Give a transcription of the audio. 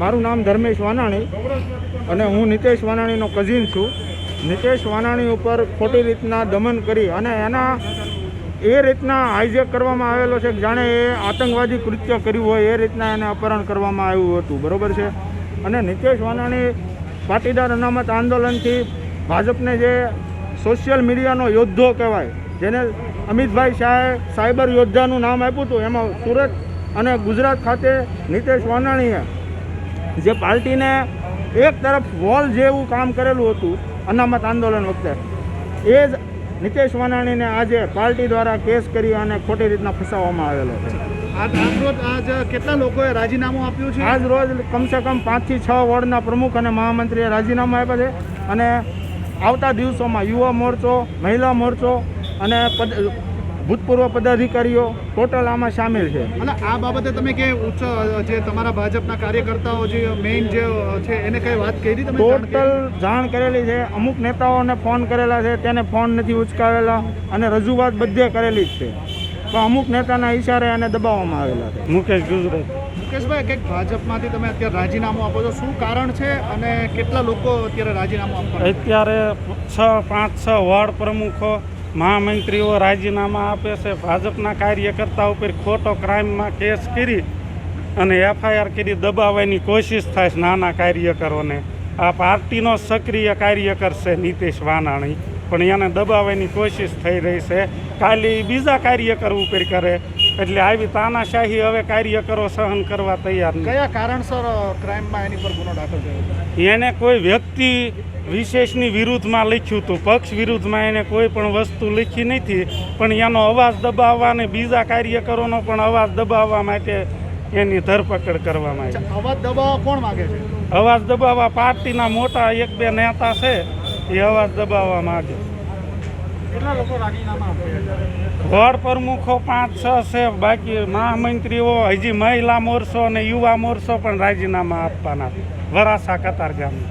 મારું નામ ધર્મેશ વાનાણી અને હું નિતેશ વાનાણીનો કઝિન છું. નિતેશ વાનાણી ઉપર ખોટી રીતના દમન કરી અને એના એ રીતના હાઈજેક કરવામાં આવેલો છે જાણે એ આતંકવાદી કૃત્ય કર્યું હોય, એ રીતના એને અપહરણ કરવામાં આવ્યું હતું. બરાબર છે? અને નિતેશ વાનાણી પાટીદાર અનામત આંદોલનથી ભાજપને જે સોશિયલ મીડિયાનો યોદ્ધો કહેવાય, જેને અમિતભાઈ શાહે સાયબર યોદ્ધાનું નામ આપ્યું હતું, એમાં સુરત અને ગુજરાત ખાતે નિતેશ વાનાણીએ જે પાર્ટીને એક તરફ વોલ જેવું કામ કરેલું હતું અનામત આંદોલન વખતે. એ જ નિતેશ વાનાણીને આજે પાર્ટી દ્વારા કેસ કરી અને ખોટી રીતના ફસાવવામાં આવેલો છે. આજ કેટલા લોકોએ રાજીનામું આપ્યું છે? આજ રોજ કમસે કમ પાંચથી છ વોર્ડના પ્રમુખ અને મહામંત્રીએ રાજીનામું આપ્યા છે અને આવતા દિવસોમાં યુવા મોરચો મહિલા મોરચો અને પદ ભૂતપૂર્વ પદાધિકારીઓ ટોટલ આમાં સામેલ છે. અને આ બાબતે તમે કે ઉચ્ચ જે તમારા ભાજપના કાર્યકર્તાઓ જે મેઇન જે છે એને કઈ વાત કરી તમે ટોટલ જાણ કરેલી છે. અમુક નેતાઓને ફોન કરેલા છે તેને ફોન નથી ઉચકાવેલા અને રજૂઆત બધે કરેલી જ છે. પણ અમુક નેતાના ઈશારે એને દબાવવામાં આવેલા છે. મુકેશ ગુજરાત મુકેશભાઈ કંઈક ભાજપમાંથી તમે અત્યારે રાજીનામું આપો છો? શું કારણ છે અને કેટલા લોકો અત્યારે રાજીનામું આપવા અત્યારે છ પાંચ છ વોર્ડ પ્રમુખો મહામંત્રીઓ રાજીનામા આપે છે. ભાજપના કાર્યકર્તા ઉપર ખોટો ક્રાઇમમાં કેસ કરી અને એફઆઈઆર કરી દબાવવાની કોશિશ થાય છે નાના કાર્યકરોને. આ પાર્ટીનો સક્રિય કાર્યકર છે નીતિશ વાનાણી. પણ એને દબાવવાની કોશિશ થઈ રહી છે. કાલે બીજા કાર્યકર ઉપર કરે. એટલે આવી તાનાશાહી હવે કાર્યકરો સહન કરવા તૈયાર નથી. કયા કારણસર ક્રાઇમમાં એની પર ગુનો દાખલ થયો એને કોઈ વ્યક્તિ વિશેષની વિરુદ્ધમાં લખ્યું હતું. પક્ષ વિરુદ્ધમાં એને કોઈ પણ વસ્તુ લખી નથી. પણ એનો અવાજ દબાવવા અને બીજા કાર્યકરોનો પણ અવાજ દબાવવા માટે એની ધરપકડ કરવામાં આવી. અવાજ દબાવવા કોણ માગે છે? અવાજ દબાવવા પાર્ટીના મોટા એક બે નેતા છે એ અવાજ દબાવવા માંગે. વોર્ડ પ્રમુખો પાંચ, છ છે. બાકી મહામંત્રીઓ, હજી મહિલા મોરચો અને યુવા મોરચો પણ રાજીનામા આપવાના વરાસા કતાર ગામના